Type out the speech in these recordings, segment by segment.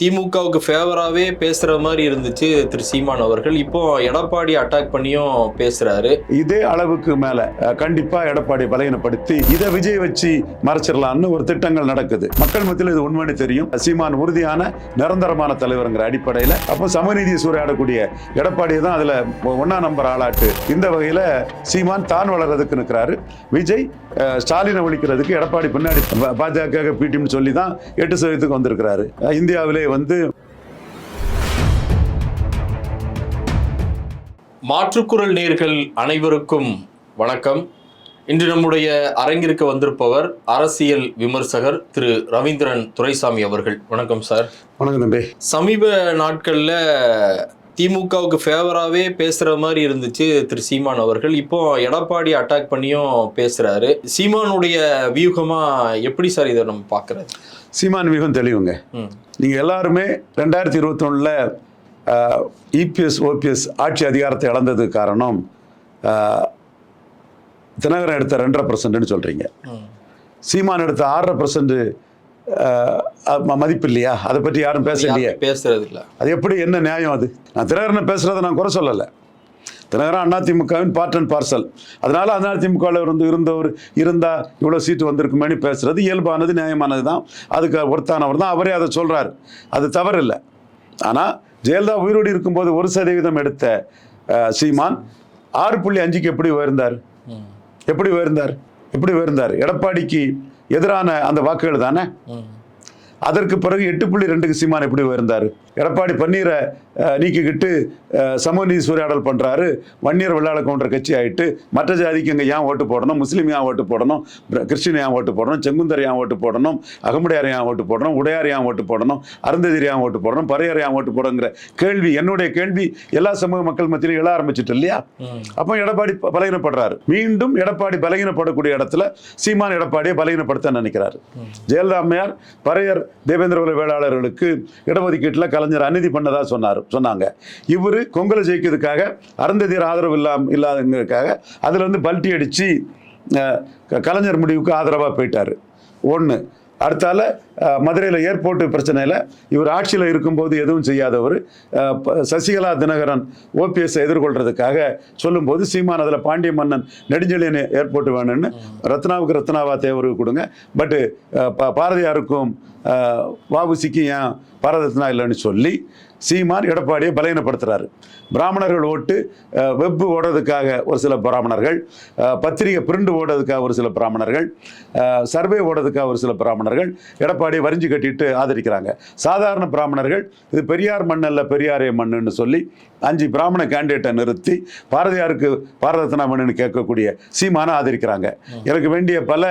திமுகவுக்கு ஃபேவராகவே பேசுகிற மாதிரி இருந்துச்சு திரு சீமான் அவர்கள். இப்போ எடப்பாடி அட்டாக் பண்ணியும் பேசுகிறாரு இதே அளவுக்கு மேலே கண்டிப்பாக எடப்பாடி பலகீனப்படுத்தி இதை விஜய் வச்சு மறைச்சிடலாம்னு ஒரு திட்டங்கள் நடக்குது. மக்கள் மத்தியில் இது உண்மைன்னு தெரியும். சீமான் உறுதியான நிரந்தரமான தலைவருங்கிற அடிப்படையில் அப்போ சமநீதியை சூறையாடக்கூடிய எடப்பாடியை தான் அதில் ஒன்னா நம்பர் ஆளாட்டு. இந்த வகையில் சீமான் தான் வளர்றதுக்கு நிற்கிறாரு. விஜய் ஸ்டாலினை ஒழிக்கிறதுக்கு எடப்பாடி பின்னாடி பாஜக பிடிம்னு சொல்லி தான் எட்டு சதவீதத்துக்கு வந்திருக்கிறாரு. இந்தியாவிலே வந்து மாற்றுக்குரல் நேர்கள் அனைவருக்கும் வணக்கம். இன்று நம்முடைய அரங்கிற்கு வந்திருப்பவர் அரசியல் விமர்சகர் திரு ரவீந்திரன் துரைசாமி அவர்கள். வணக்கம் சார். வணக்கம் தம்பி. சமீப நாட்களில் திமுகவுக்கு ஃபேவராகவே பேசுகிற மாதிரி இருந்துச்சு திரு சீமான் அவர்கள். இப்போ எடப்பாடி அட்டாக் பண்ணியும் பேசுகிறாரு சீமானுடைய வியூகமாக எப்படி சார் இதை நம்ம பார்க்குறது? சீமான் மிகவும் தெளிவுங்க. ம். நீங்க எல்லாருமே ரெண்டாயிரத்தி இருபத்தொன்னில் இபிஎஸ் ஓபிஎஸ் ஆட்சி அதிகாரத்தை இழந்ததுக்கு காரணம் தினகரன் எடுத்த ரெண்டரை பர்சன்ட்னு சொல்றீங்க. ம். சீமான் எடுத்த ஆறரை பர்சன்ட் மதிப்பு இல்லையா? அதை பற்றி யாரும் பேச இல்லையே பேசுறது இல்ல அது எப்படி என்ன நியாயம் அது? நான் தினகரனை பேசுறதை நான் குறை சொல்லலை. தினகரன் அதிமுகவின் பார்ட் அண்ட் பார்சல் அதனால அதிமுகவில் இருந்து இருந்தவர் இருந்தா இவ்வளோ சீட்டு வந்திருக்குமேனு பேசுறது இயல்பானது நியாயமானது தான். அதுக்கு ஒருத்தானவர் தான். அவரே அதை சொல்றாரு. அது தவறு இல்லை ஆனால் ஜெயலலிதா உயிரோடு இருக்கும்போது ஒரு சதவீதம் எடுத்த சீமான் ஆறு புள்ளி அஞ்சுக்கு எப்படி உயர்ந்தார்? எப்படி உயர்ந்தார்? எப்படி உயர்ந்தார்? எடப்பாடிக்கு எதிரான அந்த வாக்குகள் தானே? அதற்கு பிறகு எட்டு புள்ளி ரெண்டுக்கு சீமான் எப்படி உயர்ந்தார்? எடப்பாடி பன்னீரை நீக்கிக்கிட்டு சமூக நீதி சூறையாடல் பண்றாரு. வன்னியர் வெள்ளாள கவுண்டர் கட்சி ஆயிட்டு மற்ற ஜாதிக்கு இங்கே ஏன் ஓட்டு போடணும்? முஸ்லீம் ஏன் ஓட்டு போடணும்? கிறிஸ்டின் ஏன் ஓட்டு போடணும்? செங்குந்தர் ஏன் ஓட்டு போடணும்? அகமுடையார் ஏன் ஓட்டு போடணும்? உடையார் ஏன் ஓட்டு போடணும்? அருந்ததிரி ஏன் ஓட்டு போடணும்? பறையர் ஏன் ஓட்டு போடணுங்கிற கேள்வி என்னுடைய கேள்வி எல்லா சமூக மக்கள் மத்தியிலும் எழ ஆரம்பிச்சிட்டு இல்லையா? அப்போ எடப்பாடி பலகீனப்படுறாரு. மீண்டும் எடப்பாடி பலகீனப்படக்கூடிய இடத்துல சீமான் எடப்பாடியை பலகீனப்படுத்த நினைக்கிறாரு. ஜெயலலிதா அம்மையார் பறையர் தேவேந்திர வேளாளர்களுக்கு இடஒதுக்கீட்டில் கலைஞர் அநீதி பண்ணதா சொன்னார் சொன்னாங்க. இவர் கொங்கலை ஜெயிக்கிறதுக்காக அருந்ததியர் ஆதரவு இல்லாம இல்லாதங்கிறதுக்காக அதுல இருந்து பல்ட்டி அடிச்சு அஹ், கலைஞர் முடிவுக்கு ஆதரவாக போயிட்டாரு. ஒன்று அடுத்தால மதுரையில் ஏர்போர்ட் பிரச்சனையில் இவர் ஆட்சியில் இருக்கும்போது எதுவும் செய்யாதவர். ப- சசிகலா தினகரன் ஓபிஎஸ் எதிர்கொள்றதுக்காக சொல்லும்போது சீமான் அதில் பாண்டிய மன்னன் நெடுஞ்செழியன் ஏர்போர்ட் வேணும்னு ரத்னாவுக்கு ரத்னாவா தேவருக்கு கொடுங்க. பட்டு பாரதியாருக்கும் அஹ், ஏன் பாரத ரத்னா இல்லைன்னு சொல்லி சீமான் எடப்பாடியை பலகீனப்படுத்துறாரு பிராமணர்கள் ஓட்டு வெப் ஓடுறதுக்காக ஒரு சில பிராமணர்கள் பத்திரிகை பிரிண்ட் ஓடுறதுக்காக ஒரு சில பிராமணர்கள் சர்வே ஓடுறதுக்காக ஒரு சில பிராமணர்கள் எடப்பாடியை வரிஞ்சு கட்டிட்டு ஆதரிக்கிறாங்க. சாதாரண பிராமணர்கள் இது பெரியார் மண்ணல்ல பெரியாரே மண்ணுன்னு சொல்லி அஞ்சு பிராமண கேண்டிடேட்டை நிறுத்தி பாரதியாருக்கு பாரத ரத்னா கேட்கக்கூடிய சீமானை ஆதரிக்கிறாங்க. எனக்கு வேண்டிய பல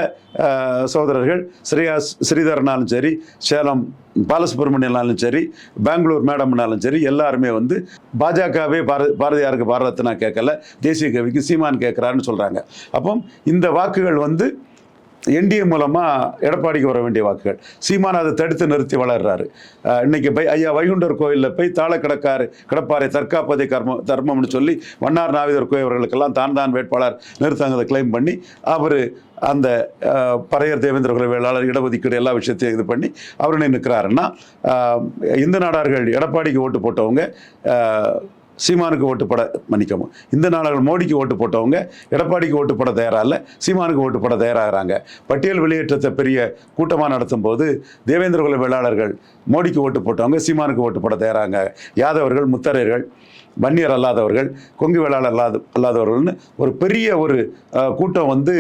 சகோதரர்கள் ஸ்ரீயா ஸ்ரீதரனாலும் சரி சேலம் பாலசுப்ரமணியனாலும் சரி பெங்களூர் மேடம்னாலும் சரி எல்லாருமே வந்து பாஜகவே பாரத பாரதியாருக்கு பாரதத்னா கேட்கல தேசிய கவிக்கு சீமான் கேட்குறாருன்னு சொல்கிறாங்க அப்போ இந்த வாக்குகள் வந்து என்டிஏ மூலமாக எடப்பாடிக்கு வர வேண்டிய வாக்குகள். சீமான் அதை தடுத்து நிறுத்தி வளர்றாரு. இன்னைக்கு போய் ஐயா வைகுண்டர் கோயிலில் போய் தாள கிடக்காரு கிடப்பாரை தற்காப்பதை கர்மம் தர்மம்னு சொல்லி வண்ணார் நாவிதர் கோயில் அவர்களுக்கெல்லாம் தான் தான் வேட்பாளர் நிறுத்தாங்கதை கிளைம் பண்ணி அவர் அந்த பறையர் தேவேந்திர குல வேளாளர் இடஒதுக்கீடு எல்லா விஷயத்தையும் இது பண்ணி அவர் நிற்கிறாருன்னா இந்து நாடார்கள் எடப்பாடிக்கு ஓட்டு போட்டவங்க சீமானுக்கு ஓட்டு போட மன்னிக்கவும். இந்த நாடுகள் மோடிக்கு ஓட்டு போட்டவங்க எடப்பாடிக்கு ஓட்டு போட தயாரா இல்ல சீமானுக்கு ஓட்டு போட தயாராகிறாங்க. பட்டியல் வெளியேற்றத்தை பெரிய கூட்டமாக நடத்தும் போது தேவேந்திர குல வேளாளர்கள் மோடிக்கு ஓட்டு போட்டவங்க சீமானுக்கு ஓட்டு போட தயாராங்க. யாதவர்கள் முத்தரையர்கள் வன்னியர் அல்லாதவர்கள் கொங்கு வேளாளர் அல்லாத அல்லாதவர்கள்னு ஒரு பெரிய ஒரு கூட்டம் வந்து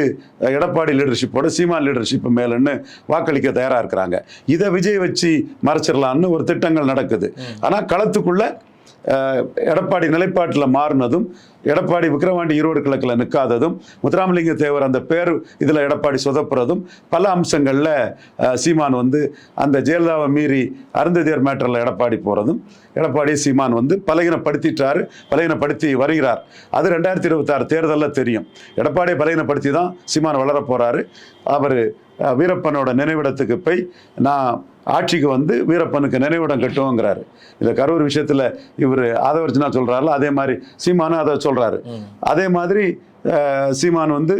எடப்பாடி லீடர்ஷிப்போட சீமான் லீடர்ஷிப் மேலன்னு வாக்களிக்க தயாராக இருக்கிறாங்க. இதை விஜய் வச்சு மறைச்சிடலான்னு ஒரு திட்டங்கள் நடக்குது. ஆனால் களத்துக்குள்ள எடப்பாடி நிலைப்பாட்டில் மாறினதும் எடப்பாடி விக்ரவாண்டி ஈரோடு கிழக்கில் நிற்காததும் முத்துராமலிங்க தேவர் அந்த பேர் இதில் எடப்பாடி சொதப்புறதும் பல அம்சங்களில் சீமான் வந்து அந்த ஜெயலலிதாவை மீறி அருந்ததியர் மேட்டரில் எடப்பாடி போகிறதும் எடப்பாடி சீமான் வந்து பலகீனப்படுத்திட்டாரு பலகீனப்படுத்தி வருகிறார். அது ரெண்டாயிரத்தி இருபத்தாறு தேர்தலில் தெரியும். எடப்பாடியை பலகீனப்படுத்தி தான் சீமான் வளர போகிறாரு அவர் வீரப்பனோட நினைவிடத்துக்கு போய் நான் ஆட்சிக்கு வந்து வீரப்பனுக்கு நினைவிடம் கட்டுவோங்கிறாரு. இந்த கரூர் விஷயத்தில் இவர் ஆதவர்ஜனா சொல்கிறாருல அதே மாதிரி சீமானும் அதை சொல்கிறாரு அதே மாதிரி சீமான் வந்து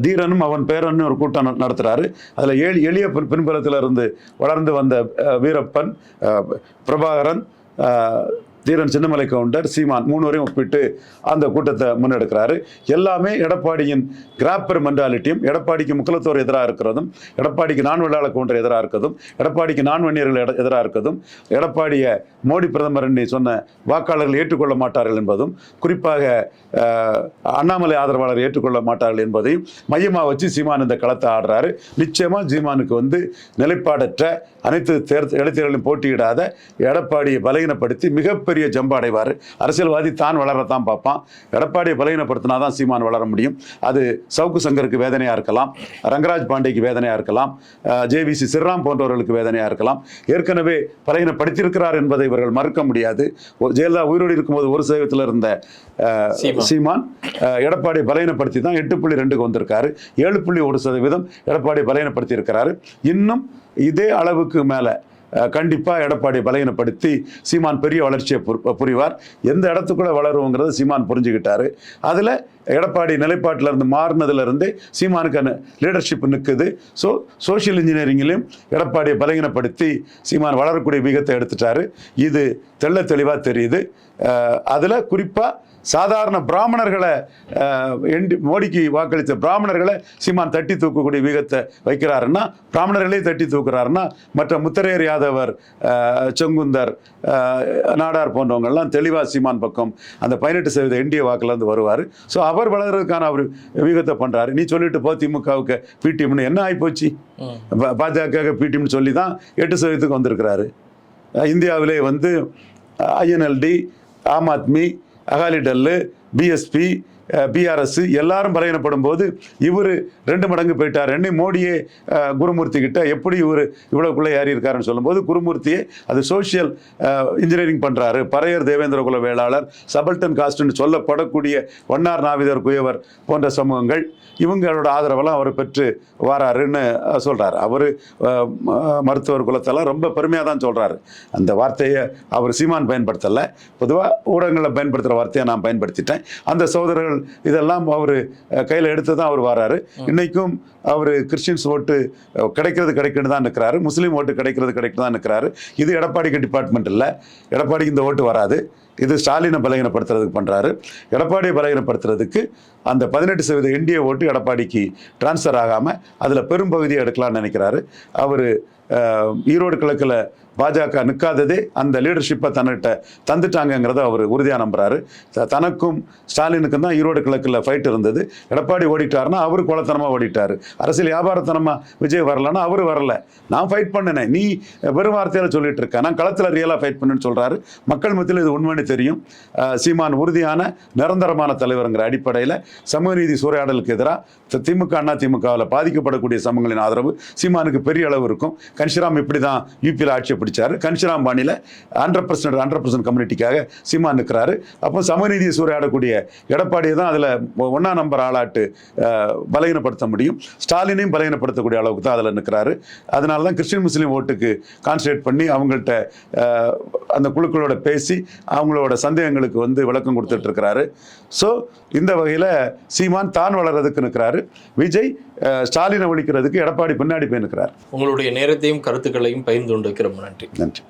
தீரனும் அவன் பேரனும் ஒரு கூட்டம் ந- நடத்துறாரு. அதில் ஏழு எளிய பின் பின்புலத்தில் இருந்து வளர்ந்து வந்த வீரப்பன் பிரபாகரன் தீரன் சின்னமலை கவுண்டர் சீமான் மூணுவரையும் ஒப்பிட்டு அந்த கூட்டத்தை முன்னெடுக்கிறாரு. எல்லாமே எடப்பாடியின் கிராப்பர் மென்டாலிட்டியும் எடப்பாடிக்கு முக்கலத்தோர் எதிராக இருக்கிறதும் எடப்பாடிக்கு நான் வெள்ளாள கவுண்டர் எதிராக இருக்கிறதும் எடப்பாடிக்கு நான் வன்னியர்கள் எட- எதிராக இருக்கிறதும் எடப்பாடியை மோடி பிரதமர் சொன்ன வாக்காளர்கள் ஏற்றுக்கொள்ள மாட்டார்கள் என்பதும் குறிப்பாக அண்ணாமலை ஆதரவாளர் ஏற்றுக்கொள்ள மாட்டார்கள் என்பதையும் மையமாக வச்சு சீமான் இந்த களத்தை ஆடுறாரு. நிச்சயமாக சீமானுக்கு வந்து நிலைப்பாடற்ற அனைத்து தேர்தல் இடைத்தேர்தலையும் போட்டியிடாத எடப்பாடியை பலகீனப்படுத்தி மிகப்பெரிய ஜம்பு அடைவார். அரசியல்வாதி தான் வளரத்தான் பார்ப்பான். எடப்பாடியை பலகீனப்படுத்தினா தான் சீமான் வளர முடியும். அது சவுக்கு சங்கருக்கு வேதனையாக இருக்கலாம். ரங்கராஜ் பாண்டேக்கு வேதனையாக இருக்கலாம். ஜேவிசி சிறுராம் போன்றவர்களுக்கு வேதனையாக இருக்கலாம். ஏற்கனவே பலகீனப்படுத்தியிருக்கிறார் என்பதை இவர்கள் மறுக்க முடியாது. ஜெயலலிதா உயிரோடு இருக்கும்போது ஒரு சதவீதத்தில் இருந்த சீமான். எடப்பாடி பலகீனப்படுத்தி தான் எட்டு புள்ளி ரெண்டுக்கு வந்திருக்காரு. ஏழு புள்ளி ஒரு சதவீதம் எடப்பாடி பலகீனப்படுத்தி இருக்கிறாரு. இன்னும் இதே அளவுக்கு மேலே கண்டிப்பாக எடப்பாடி பலகீனப்படுத்தி சீமான் பெரிய வளர்ச்சியை புரிவார். எந்த இடத்துக்குள்ளே வளருவோங்கிறத சீமான் புரிஞ்சுக்கிட்டாரு. அதில் எடப்பாடி நிலைப்பாட்டிலிருந்து மாறினதுலேருந்து சீமானுக்கான லீடர்ஷிப் நிற்குது ஸோ சோஷியல் இன்ஜினியரிங்கிலையும் எடப்பாடியை பலகீனப்படுத்தி சீமான் வளரக்கூடிய விகத்தை எடுத்துட்டாரு. இது தெள்ள தெளிவாக தெரியுது. அதில் குறிப்பாக சாதாரண பிராமணர்களை மோடிக்கு வாக்களித்த பிராமணர்களை சீமான் தட்டி தூக்கக்கூடிய வீகத்தை வைக்கிறாருன்னா பிராமணர்களே தட்டி தூக்குறாருன்னா மற்ற முத்தரையர் யாதவர் செங்குந்தர் நாடார் போன்றவங்கெல்லாம் தெளிவாக சீமான் பக்கம் அந்த பதினெட்டு சதவீத என்டிஏ வாக்குலேருந்து வருவார். ஸோ அவர் வளர்றதுக்கான அவர் வீகத்தை பண்ணுறாரு நீ சொல்லிட்டு போ திமுகவுக்கு பிடிஎம்னு என்ன ஆகிப்போச்சு பாஜக பிடிஎம்னு சொல்லி தான் எட்டு சதவீதத்துக்கு வந்திருக்கிறாரு. இந்தியாவிலே வந்து INLD Aam Aadmi அகாலிடல்லு BSP BRS எல்லாரும் பலகீனப்படும் போது இவர் ரெண்டு மடங்கு போயிட்டார். என்ன மோடியே குருமூர்த்தி கிட்ட எப்படி இவர் இவ்வளோக்குள்ளே ஏறி இருக்காருன்னு சொல்லும்போது குருமூர்த்தியே அது சோஷியல் இன்ஜினியரிங் பண்ணுறாரு பறையர் தேவேந்திர குல வேளாளர் சபல்டன் காஸ்ட்னு சொல்லப்படக்கூடிய வண்ணார் நாவிதர் குயவர் போன்ற சமூகங்கள் இவங்களோட ஆதரவெல்லாம் அவர் பெற்று வாராருன்னு சொல்கிறார் அவர் மருத்துவர் குலத்தெல்லாம் ரொம்ப பெருமையாக தான் சொல்கிறாரு அந்த வார்த்தையை அவர் சீமான் பயன்படுத்தலை. பொதுவாக ஊடகங்களில் பயன்படுத்துகிற வார்த்தையை நான் பயன்படுத்திட்டேன். அந்த சகோதரர்கள் இதெல்லாம் அவர் கையில் எடுத்து தான் அவர் வராரு. இன்னைக்கும் அவர் கிறிஸ்டின்ஸ் ஓட்டு கிடைக்கிறது கிடைக்குன்னு தான் நிற்கிறாரு முஸ்லீம் ஓட்டு கிடைக்கிறது கிடைக்கு தான் நிற்கிறாரு இது எடப்பாடிக்கு டிபார்ட்மெண்ட் இல்லை. எடப்பாடிக்கு இந்த ஓட்டு வராது. இது ஸ்டாலினை பலகீனப்படுத்துறதுக்கு பண்ணுறாரு எடப்பாடியை பலகீனப்படுத்துறதுக்கு அந்த பதினெட்டு சதவீத இந்திய ஓட்டு எடப்பாடிக்கு டிரான்ஸ்ஃபர் ஆகாமல் அதில் பெரும்பகுதியை எடுக்கலாம்னு நினைக்கிறாரு. அவர் ஈரோடு கிழக்கில் பாஜக நிற்காததே அந்த லீடர்ஷிப்பை தன்னிட்ட தந்துட்டாங்கங்கிறத அவர் உறுதியாக நம்புறாரு. தனக்கும் ஸ்டாலினுக்கும் தான் ஈரோடு கிழக்கில் ஃபைட் இருந்தது. எடப்பாடி ஓடிட்டாருன்னா அவர் குளத்தனமாக ஓடிட்டார். அரசியல் வியாபாரத்தனமாக விஜய் வரலன்னா அவர் வரல. நான் ஃபைட் பண்ணினேன். நீ வெறும் வார்த்தையில் சொல்லிட்டு இருக்க. நான் களத்தில் ரியலாக ஃபைட் பண்ணுன்னு சொல்கிறாரு மக்கள் மத்தியில் இது உண்மைன்னு தெரியும். சீமான் உறுதியான நிரந்தரமான தலைவருங்கிற அடிப்படையில் சமூக நீதி சூறையாடலுக்கு எதிராக திமுக அண்ணா திமுகவில் பாதிக்கப்படக்கூடிய சமூகங்களின் ஆதரவு சீமானுக்கு பெரிய அளவு இருக்கும். கன்ஷிராம் இப்படி தான் யூபியில் ஆட்சியை பிடிச்சார். கன்ஷிராம் பாணியில் ஹண்ட்ரட் பர்சன்ட் ஹண்ட்ரட் பர்சன்ட் கம்யூனிட்டிக்காக சீமான் நிற்கிறாரு அப்போ சமநீதியை சூறையாடக்கூடிய எடப்பாடியை தான் அதில் ஒன்றா நம்பர் ஆளாட்டு பலகீனப்படுத்த முடியும். ஸ்டாலினையும் பலகீனப்படுத்தக்கூடிய அளவுக்கு தான் அதில் நிற்கிறாரு அதனால தான் கிறிஸ்டின் முஸ்லீம் ஓட்டுக்கு கான்சன்ட்ரேட் பண்ணி அவங்கள்ட்ட அந்த குழுக்களோட பேசி அவங்களோட சந்தேகங்களுக்கு வந்து விளக்கம் கொடுத்துட்டு இருக்கிறாரு ஸோ இந்த வகையில் சீமான் தான் வளர்றதுக்கு நிற்கிறாரு. விஜய் ஸ்டாலினை ஒழிக்கிறதுக்கு எடப்பாடி பின்னாடி போய் நிற்கிறார். உங்களுடைய நேரத்தையும் கருத்துக்களையும் பகிர்ந்து கொண்டிருக்கிற நன்றி. நன்றி.